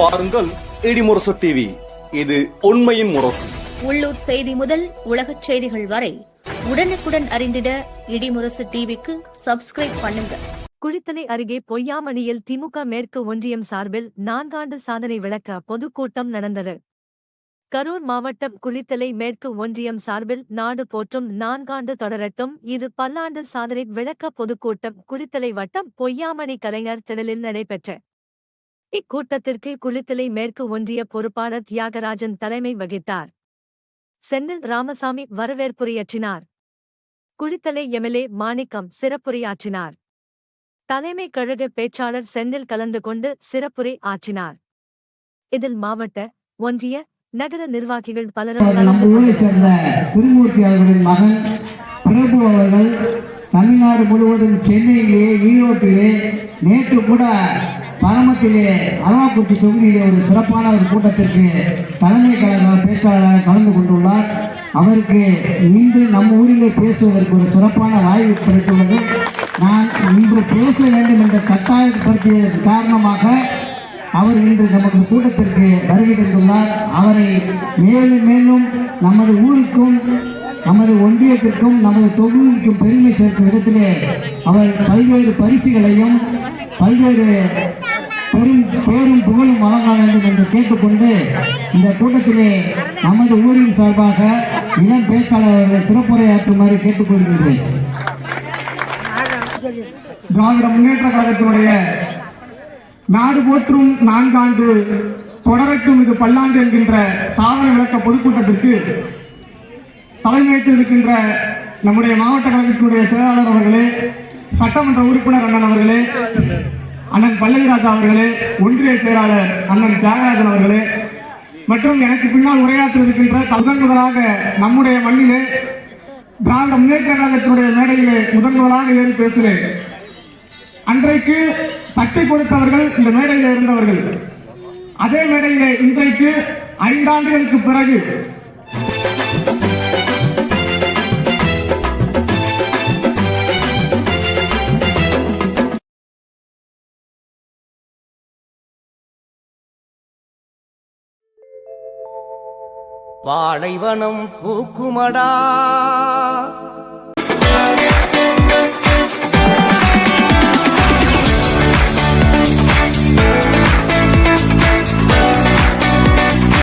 பாருங்கள் இடிமுரசு டிவி இது உண்மையின் முரசு. உள்ளூர் செய்தி முதல் உலகச் செய்திகள் வரை உடனுக்குடன் அறிந்திட இடிமுரசு டிவிக்கு சப்ஸ்கிரைப் பண்ணுங்க. குளித்தலை அருகே பொய்யாமணியில் திமுக மேற்கு ஒன்றியம் சார்பில் நான்காண்டு சாதனை விளக்க பொதுக்கூட்டம் நடந்தது. கரூர் மாவட்டம் குளித்தலை மேற்கு ஒன்றியம் சார்பில் நாடு போற்றும் நான்காண்டு தொடரட்டும் இது பல்லாண்டு சாதனை விளக்க பொதுக்கூட்டம் குளித்தலை வட்டம் பொய்யாமணி கலைஞர் திடலில் நடைபெற்ற இக்கூட்டத்திற்கு குளித்தலை மேற்கு ஒன்றிய பொறுப்பாளர் தியாகராஜன் தலைமை வகித்தார். செந்தில் ராமசாமி வரவேற்புரையாற்றினார். குளித்தலை எம்எல்ஏ மாணிக்கம் சிறப்புரையாற்றினார். தலைமை கழக பேச்சாளர் செந்தில் கலந்து கொண்டு சிறப்புரை ஆற்றினார். இதில் மாவட்ட ஒன்றிய நகர நிர்வாகிகள் பலரும் கலந்து ஊரை சேர்ந்த திருமூர்த்தி அவர்களின் மகன் பிரபு அவர்கள் தமிழ்நாடு முழுவதும் சென்னையிலே ஈரோட்டிலே நேற்று கூட பரமத்திலே அரவாக்குறிச்சி தொகுதியிலே ஒரு சிறப்பான ஒரு கூட்டத்திற்கு தலைமை கழக பேச்சாளராக கலந்து கொண்டுள்ளார். அவருக்கு இன்று நம்ம ஊரிலே பேசுவதற்கு ஒரு சிறப்பான வாய்ப்பு கிடைத்துள்ளது. நான் இன்று பேச வேண்டும் என்ற கட்டாயப்படுத்திய காரணமாக அவர் இன்று நமது கூட்டத்திற்கு வருகை தந்துள்ளார். அவரை மேலும் மேலும் நமது ஊருக்கும் நமது ஒன்றியத்திற்கும் நமது தொகுதிக்கும் பெருமை சேர்க்கும் விதத்திலே அவர் பல்வேறு பரிசுகளையும் பல்வேறு பெரும் பேரும் புகழும் வழங்க வேண்டும் என்று கேட்டுக்கொண்டு இந்த கூட்டத்திலே நமது ஊரின் சார்பாக இளம் பேச்சாளர் அவர்களை சிறப்புரையாற்றுமாறு கேட்டுக்கொள்கின்றேன் திராவிட முன்னேற்ற கழகத்தினுடைய நாடு போற்றும் நான்காண்டு தொடரட்டும் இது பல்லாண்டு என்கின்ற சாதனை விளக்க பொதுக்கூட்டத்திற்கு தலைமையேற்று இருக்கின்ற நம்முடைய மாவட்ட கழகத்தினுடைய செயலாளர் அவர்களே சட்டமன்ற உறுப்பினர் அண்ணன் அவர்களே அண்ணன் பல்லவிராஜா அவர்களே ஒன்றிய செயலாளர் அண்ணன் தியாகராஜன் அவர்களே மற்றும் எனக்கு பின்னால் உரையாற்ற இருக்கின்ற முதன் முதலாக நம்முடைய மண்ணிலே திராவிட முன்னேற்ற கழகத்தினுடைய மேடையிலே முதன் முதலாக ஏறி பேசுகிறேன் அன்றைக்கு தட்டை கொடுத்தவர்கள் இந்த மேடையில் இருந்தவர்கள். அதே மேடையிலே இன்றைக்கு ஐந்தாண்டுகளுக்கு பிறகு பாலைவனம் பூக்குமடா.